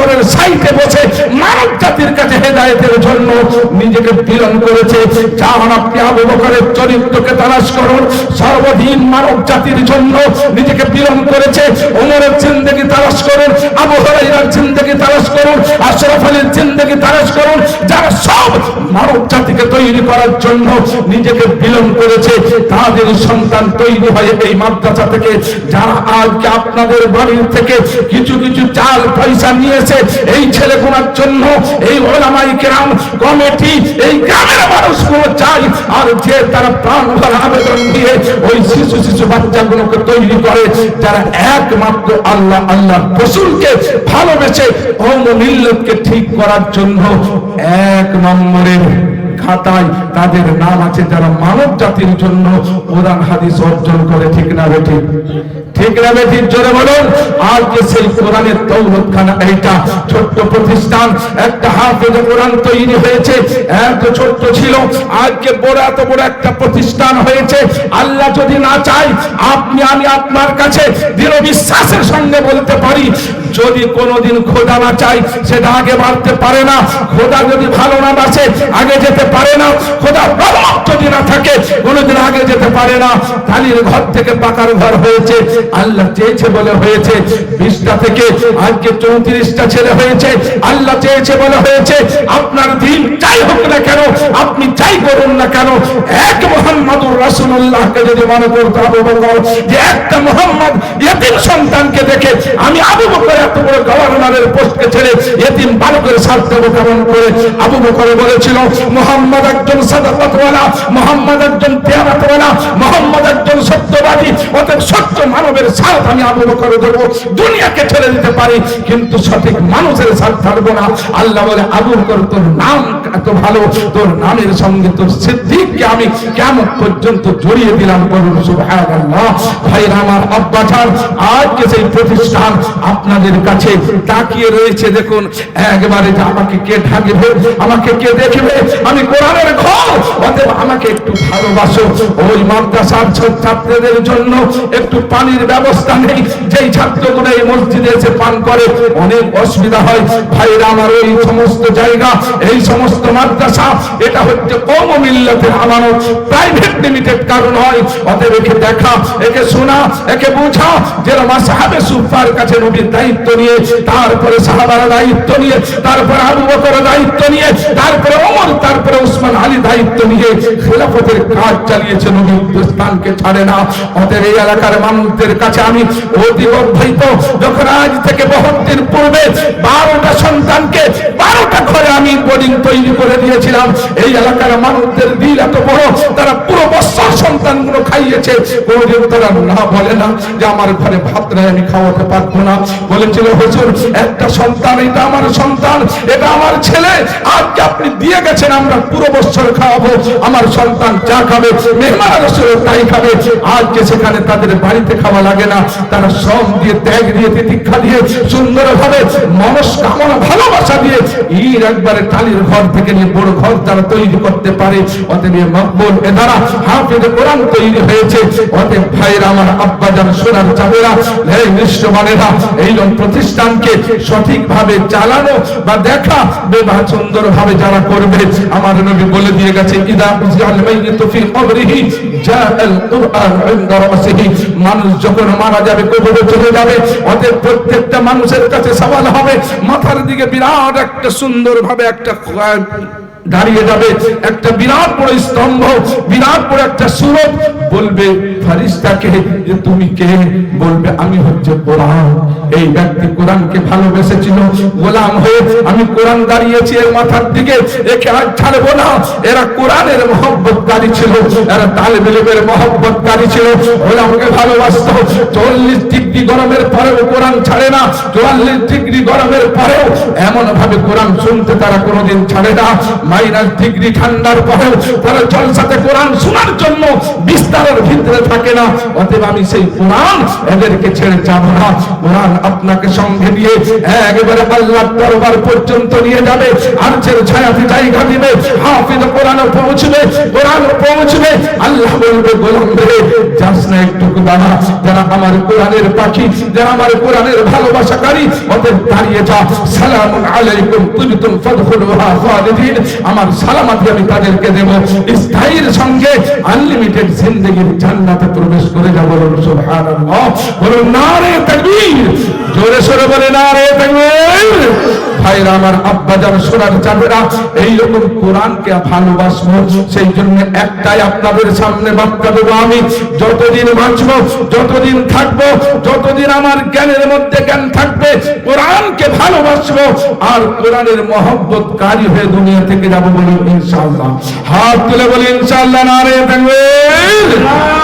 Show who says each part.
Speaker 1: সাগরের সাইটে বসে মানব জাতির কাছে হেদায়তের জন্য নিজেকে পীড়ন করেছে। যান আপনি আবু বকরের চরিত্রকে তালাশ করুন। সর্বদিন মানব জাতির জন্য নিজেকে পীড়ন করেছে। ওমরের জিন্দগি তালাশ করুন। আবু হরাইরার জিন্দগি তালাশ করুন আশরাফ আলীর জিন্দগি তারাস করুন, যারা সব মানব জাতিকে তৈরি করার জন্য নিজেকে করেছে, তাদের সন্তান তৈরি হয় এই মাদ্রাসা থেকে। যারা আজকে আপনাদের বাড়ির থেকে কিছু কিছু চাল পয়সা নিয়েছে, এই ছেলেগুলোর জন্য এই ওলামাই গ্রাম কমিটি, এই গ্রামের মানুষগুলো চাই আর যে তারা প্রাণ আবেদন দিয়ে ওই শিশু শিশু বাচ্চাগুলোকে তৈরি করে, যারা একমাত্র আল্লাহ আল্লাহ ভালোবেসে ঠিক করার জন্য এক নম্বরের খাতায় তাদের নাম আছে, যারা মানব জাতির জন্য কোরআন, হাদিস অর্জন করে, ঠিক না বেঠি ঠিক না বেঠিক, জোরে বলুন। আজকে সেই কোরআনের ছোট্ট প্রতিষ্ঠান, একটা হাফেজ কোরআন তৈরি হয়েছে, এত ছোট্ট ছিল বড়, এত বড় একটা প্রতিষ্ঠান হয়েছে। আল্লাহ যদি না চায়, আপনি, আমি আপনার কাছে দৃঢ় বিশ্বাসের সঙ্গে বলতে পারি, যদি কোনোদিন খোদা না চাই সেটা আগে বাড়তে পারে না। খোদা যদি ভালো না বাসে, আগে যেতে পারে না। খোদা যদি না থাকে, কোনোদিন আগে যেতে পারে না। কালির ঘর থেকে পাকার ঘর হয়েছে আল্লাহ চেয়েছে বলে হয়েছে, বিশটা থেকে আজকে চৌত্রিশটা ছেলে হয়েছে, আল্লাহ চেয়েছে বলে হয়েছে, আপনার দিন যাই হোক না কেন, আপনি যাই করুন না কেন, এক মোহাম্মদুর রাসূলুল্লাহকে যদি মনে করতে আবু বকর যে একটা মোহাম্মদ ইয়েতিম সন্তানকে দেখে আমি আবু বকর এত বড় গভর্নরের পোস্টকে ছেড়ে ইয়েতিম বালকের দেবো কেমন করে? আবু বকর বলেছিল, মোহাম্মদ একজন সাদাকাতওয়ালা, মোহাম্মদ একজন তেয়ারাতওয়ালা মোহাম্মদ একজন সত্যবাদী, অতএব সত্য মানবের সাথ আমি আবু বকর দেবো দুনিয়াকে ছেড়ে দিতে পারি, কিন্তু সঠিক মানুষের সাথ ছাড়বো না। আল্লাহ বলে, আবু বকর, তোর নাম এত ভালো, তোর নামের সঙ্গে তোর সিদ্দিককে আমি কেমন পর্যন্ত জড়িয়ে দিলাম বলুন, সুবহানাল্লাহ। ভাইরা আমার আব্বা যান আজকে সেই প্রতিষ্ঠান আপনাদের কাছে তাকিয়ে রয়েছে। দেখুন, একবারে যে আমাকে কে ঢাকবে, আমাকে কে দেখবে? আমি কোরআনের ঘর, অতএব আমাকে একটু ভালোবাসো। ওই মাদ্রাসার ছাত্রদের জন্য একটু পানির ব্যবস্থা নেই। যেই ছাত্রগুলো এই মসজিদে এসে পান করে, অনেক অসুবিধা হয়। ভাইরা, আমার ওই সমস্ত জায়গা, এই সমস্ত মাদ্রাসা, এটা হচ্ছে কম মিল্লাতের আমানত। প্রাইভেট লিমিটেড কারণ হয়। অতএব একে দেখা, একে শোনা, একে বোঝা। যেরকম সাহাবে সুফার কাছে নবীর দায়িত্ব নিয়ে, তারপরে সাহাবার দায়িত্ব নিয়ে, তারপরে আবু বকর দায়িত্ব নিয়ে, তারপরে ওমর, তারপরে উসমান আলী দায়িত্ব নিয়ে খেলাফতের কাজ চালিয়েছে নবী। স্থানকে ছাড়ে না। অতএব এই এলাকার মানুষদের কাছে আমি অতি অদ্বৈত যখন আজ থেকে দিন পূর্বে বারোটা সন্তানকে বারোটা ঘরে আমি বোর্ডিং তৈরি করে দিয়েছিলাম। এই এলাকার মানুষদের দিল এত বড়, তারা পুরো বছর সন্তানগুলো খাইয়েছে। কোনোদিন তারা না বলে না যে আমার ঘরে ভাত নাই, আমি খাওয়াতে পারব না। বলেছিল, হুজুর, একটা সন্তান, এটা আমার সন্তান, এটা আমার ছেলে। আজকে আপনি দিয়ে গেছেন, আমরা পুরো বছর খাওয়াবো, আমার সন্তান যা খাবে, মেহমান তাই খাবে। আজকে সেখানে তাদের বাড়িতে খাওয়া লাগে না, তারা সব দিয়ে ত্যাগ দিয়ে, তিতিক্ষা দিয়ে সুন্দর সুন্দরভাবে মনস্কামনা, ভালোবাসা দিয়ে ঈদ একবারে টালির ঘর থেকে নিয়ে বড় ঘর তারা তৈরি করতে পারে। অতএব মকবুল, এ দ্বারা হাফিজ কোরআন তৈরি হয়েছে। অতএব ভাইরা আমার আব্বা যান, সোনার চাঁদেরা, এই নিঃস্বমানেরা এই প্রতিষ্ঠানকে সঠিকভাবে চালানো বা দেখা বেবা সুন্দরভাবে যারা করবে আমার নবী বলে দিয়ে গেছে, ইদা উজাল মাইয়িতু ফি কবরিহি, জাআল কুরআন ইনদা রাসিহি। মানুষ যখন মারা যাবে, কবরে চলে যাবে, অতএব প্রত্যেকটা মানুষের কাছে সওয়াল হবে, মাথার দিকে বিরাট একটা সুন্দরভাবে একটা দাঁড়িয়ে যাবে। একটা বিরাট বড় স্তম্ভ, বিরাট বড় একটা সুরত। বলবে, ফারিস্তাকে, যে তুমি কে? বলবে, আমি হচ্ছে কোরআন। এই ব্যক্তি কোরআনকে ভালোবেসেছিল। গোলাম হয়ে আমি কোরআন দাঁড়িয়েছি এর মাথার দিকে। একে আর ছাড়বো না। এরা কোরআনের মহব্বতকারী ছিল। এরা তালেবেলের মহব্বতকারী ছিল। গোলামকে ভালোবাসত। চল্লিশ ডিগ্রি গরমের পরেও কোরআন ছাড়ে না, চুয়াল্লিশ ডিগ্রি গরমের পরেও এমন ভাবে কোরআন শুনতে তারা কোনোদিন ছাড়ে না। মাইনাস ডিগ্রি ঠান্ডার পরেও তারা জলসাতে কোরআন শোনার জন্য বিস্তারের ভিতরে থাকে না। অতএব আমি সেই কোরআন এদেরকে ছেড়ে যাব না। কোরআন আপনাকে সঙ্গে দিয়ে একেবারে আল্লাহ দরবার পর্যন্ত নিয়ে যাবে। আর যে ছায়াতে জায়গা দিবে, হাফিজ কোরআন পৌঁছবে কোরআন পৌঁছবে। আল্লাহ বলবে, গোলাম রে, যাস না একটু দাঁড়া যারা আমার কোরআনের আমার সালামাতি আমি তাদেরকে দেব। স্থায়ীর সঙ্গে আনলিমিটেড জান্নাতে প্রবেশ করে জোরে বলে সেই জন্য একটাই আপনাদের সামনে বার্তা দেবো আমি। যতদিন বাঁচবো, যতদিন থাকব যতদিন আমার জ্ঞানের মধ্যে জ্ঞান থাকবে, কোরআনকে ভালোবাসবো, আর কোরআনের মহব্বত কারি হয়ে দুনিয়া থেকে যাব বলি ইনশাআল্লাহ। হাত তুলে বলি ইনশাআল্লাহ, নারে তাকবীর